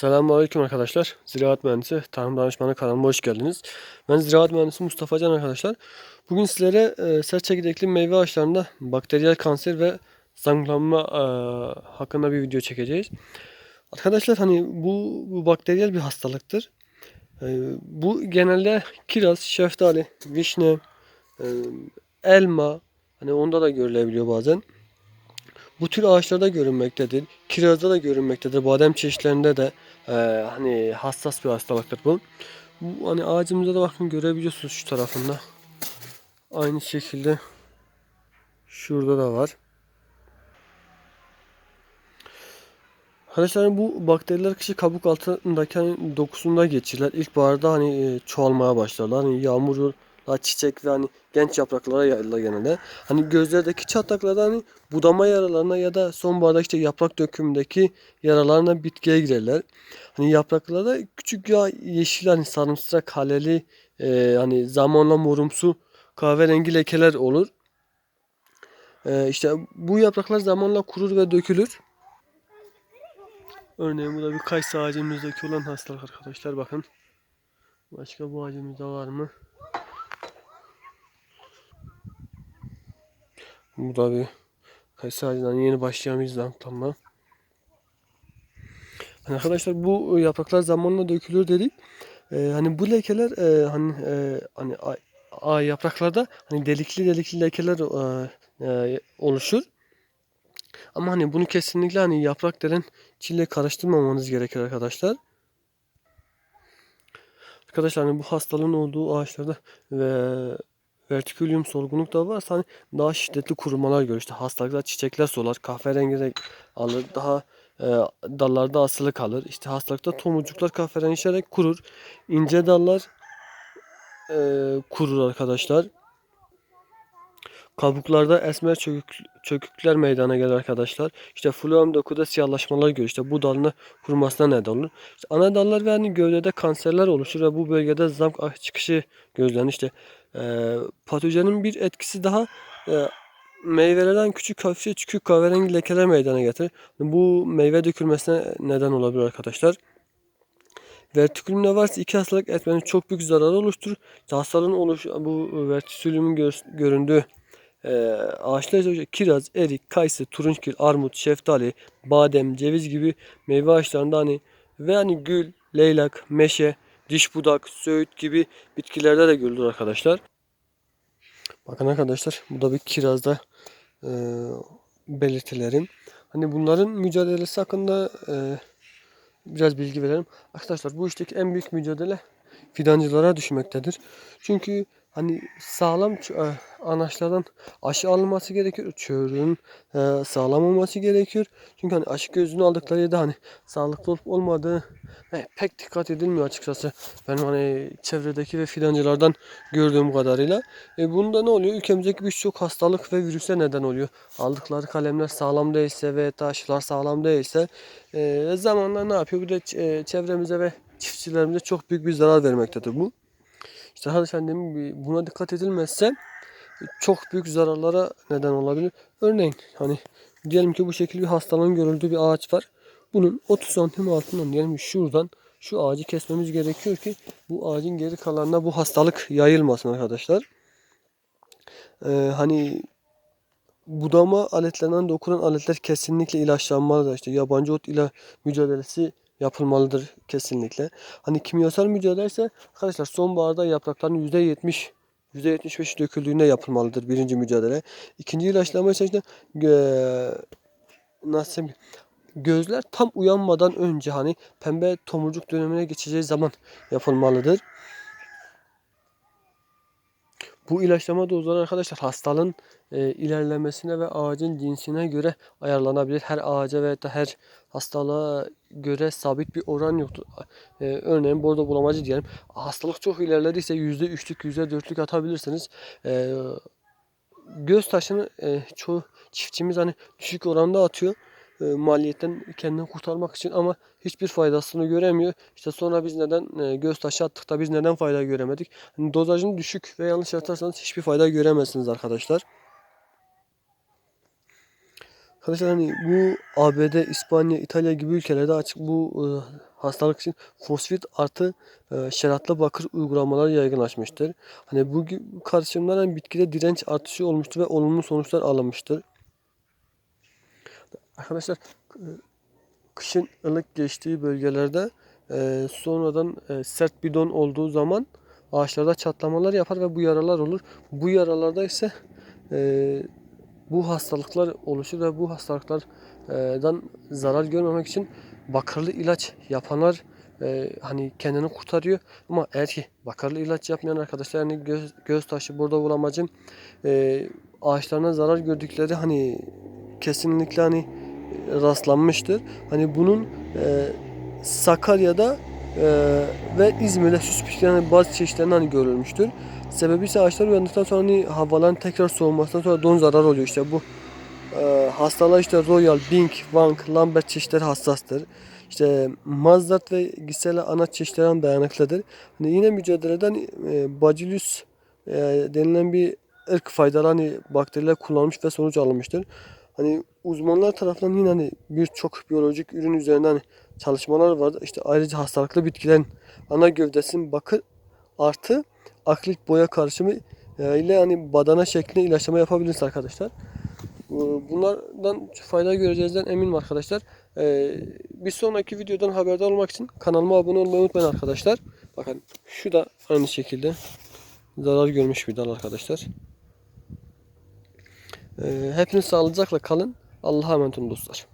Selamünaleyküm arkadaşlar. Ziraat Mühendisi Tarım Danışmanı kanalıma hoş geldiniz. Ben Ziraat Mühendisi Mustafa Can arkadaşlar. Bugün sizlere e, sert çekirdekli meyve ağaçlarında bakteriyel kanser ve zanglanma e, hakkında bir video çekeceğiz. Arkadaşlar hani bu, bu bakteriyel bir hastalıktır. E, bu genelde kiraz, şeftali, vişne, e, elma hani onda da görülebiliyor bazen. Bu tür ağaçlarda görünmektedir. Kirazda da görünmektedir. Badem çeşitlerinde de e, hani hassas bir hastalıktır bu. Bu hani ağacımızda da bakın görebiliyorsunuz şu tarafında. Aynı şekilde şurada da var. Arkadaşlar bu bakteriler kişi kabuk altındaki hani dokusunda geçirler. İlkbaharda hani e, çoğalmaya başlarlar. Hani yağmur çiçek ve hani genç yapraklara yayılır genelde. Hani gözlerdeki çatlaklarda hani budama yaralarına ya da sonbaharda işte yaprak dökümündeki yaralarına bitkiye girerler. Hani yapraklarda küçük ya yeşil hani sarımsak haleli e, hani zamanla morumsu kahverengi lekeler olur. E, işte bu yapraklar zamanla kurur ve dökülür. Örneğin bu da bir kayısı ağacımızdaki olan hastalık arkadaşlar bakın. Başka bu ağacımızda var mı? Bu da bir ağacından yeni başlayan bir zamplanma. Hani arkadaşlar bu yapraklar zamanla dökülür dedik. Ee, hani bu lekeler e, hani e, hani a, a, yapraklarda hani delikli delikli lekeler e, e, oluşur. Ama hani bunu kesinlikle hani yaprak deren çille karıştırmamanız gerekir arkadaşlar. Arkadaşlar hani bu hastalığın olduğu ağaçlarda ve vertikülyum solgunluk da varsa hani daha şiddetli kurumalar görür. İşte hastalıklar çiçekler solar, kahverengi renk alır, daha e, dallarda asılı kalır. İşte hastalıkta tomurcuklar kahverengileşerek kurur. İnce dallar e, kurur arkadaşlar. Kabuklarda esmer çökük, çökükler meydana gelir arkadaşlar. İşte fluam dokuda siyahlaşmalar görür. İşte bu dalını kurumasına neden olur. İşte ana dallar ve hani gövdede kanserler oluşur ve bu bölgede zamk çıkışı gözlenir. İşte e, patojenin bir etkisi daha e, meyvelerden küçük hafifçe çıkık kahverengi lekeler meydana getirir. Bu meyve dökülmesine neden olabilir arkadaşlar. Vertikülümde varsa iki hastalık etmenin çok büyük zarar oluşturur. Hastalığın oluş bu vertikülümün gör, göründüğü e, ağaçlar kiraz, erik, kayısı, turunçgil, armut, şeftali, badem, ceviz gibi meyve ağaçlarında hani ve hani gül, leylak, meşe, diş budak, söğüt gibi bitkilerde de görülür arkadaşlar. Bakın arkadaşlar bu da bir kirazda e, belirtilerim. Hani bunların mücadelesi hakkında e, biraz bilgi verelim. Arkadaşlar bu işteki en büyük mücadele fidancılara düşmektedir. Çünkü hani sağlam e, anaçlardan aşı alınması gerekiyor. Çöğürün e, sağlam olması gerekiyor. Çünkü hani aşı gözünü aldıkları yerde hani sağlıklı olup olmadığı e, pek dikkat edilmiyor açıkçası. Benim hani çevredeki ve fidancılardan gördüğüm kadarıyla. E, bunda ne oluyor? Ülkemizdeki birçok hastalık ve virüse neden oluyor. Aldıkları kalemler sağlam değilse ve aşılar sağlam değilse e, zamanla ne yapıyor? De e, çevremize ve çiftçilerimize çok büyük bir zarar vermektedir bu. İşte arkadaşlar demin buna dikkat edilmezse çok büyük zararlara neden olabilir. Örneğin hani diyelim ki bu şekilde bir hastalığın görüldüğü bir ağaç var. Bunun 30 santim altından diyelim şuradan şu ağacı kesmemiz gerekiyor ki bu ağacın geri kalanına bu hastalık yayılmasın arkadaşlar. Ee, hani budama aletlerinden dokunan aletler kesinlikle ilaçlanmalıdır. İşte yabancı ot ile mücadelesi yapılmalıdır kesinlikle. Hani kimyasal mücadele ise arkadaşlar sonbaharda yaprakların %70 %75 döküldüğünde yapılmalıdır birinci mücadele. İkinci ilaçlama ise işte e, nasıl gözler tam uyanmadan önce hani pembe tomurcuk dönemine geçeceği zaman yapılmalıdır. Bu ilaçlama dozları arkadaşlar hastalığın e, ilerlemesine ve ağacın cinsine göre ayarlanabilir. Her ağaca veya da her hastalığa göre sabit bir oran yoktur. E, örneğin burada bulamacı diyelim. Hastalık çok ilerlediyse %3'lük %4'lük atabilirsiniz. E, göz taşını e, çoğu çiftçimiz hani düşük oranda atıyor e, maliyetten kendini kurtarmak için ama hiçbir faydasını göremiyor. İşte sonra biz neden e, göz taşı attık da biz neden fayda göremedik? Hani dozajını düşük ve yanlış atarsanız hiçbir fayda göremezsiniz arkadaşlar. Arkadaşlar hani bu ABD, İspanya, İtalya gibi ülkelerde açık bu e, hastalık için fosfit artı e, şeratlı bakır uygulamalar yaygınlaşmıştır. Hani bu gibi karışımlar hani bitkide direnç artışı olmuştur ve olumlu sonuçlar alınmıştır. Arkadaşlar kışın ılık geçtiği bölgelerde e, sonradan e, sert bir don olduğu zaman ağaçlarda çatlamalar yapar ve bu yaralar olur. Bu yaralarda ise e, bu hastalıklar oluşur ve bu hastalıklardan zarar görmemek için bakırlı ilaç yapanlar e, hani kendini kurtarıyor. Ama eğer ki bakırlı ilaç yapmayan arkadaşlar yani göz, göz taşı burada bulamacım e, ağaçlarına zarar gördükleri hani kesinlikle hani rastlanmıştır. Hani bunun e, Sakarya'da e, ve İzmir'de süs bitkilerin bazı çeşitlerinde hani görülmüştür. Sebebi ise ağaçlar uyandıktan sonra hani havaların tekrar soğumasından sonra don zarar oluyor işte bu e, hastalar işte Royal, Bing, Wang, Lambert çeşitleri hassastır. İşte Mazdart ve Gisela ana çeşitlerine dayanıklıdır. Hani yine mücadeleden e, Bacillus e, denilen bir ırk faydalı hani bakteriler kullanılmış ve sonuç alınmıştır. Hani uzmanlar tarafından yine hani birçok biyolojik ürün üzerinden hani çalışmalar vardı. İşte ayrıca hastalıklı bitkilerin ana gövdesinin bakır artı akrilik boya karışımı e, ile hani badana şeklinde ilaçlama yapabiliriz arkadaşlar. Bunlardan fayda göreceğinizden eminim arkadaşlar. E, Bir sonraki videodan haberdar olmak için kanalıma abone olmayı unutmayın arkadaşlar. Bakın şu da aynı şekilde zarar görmüş bir dal arkadaşlar. E, Hepiniz sağlıcakla kalın. Allah'a emanet olun dostlar.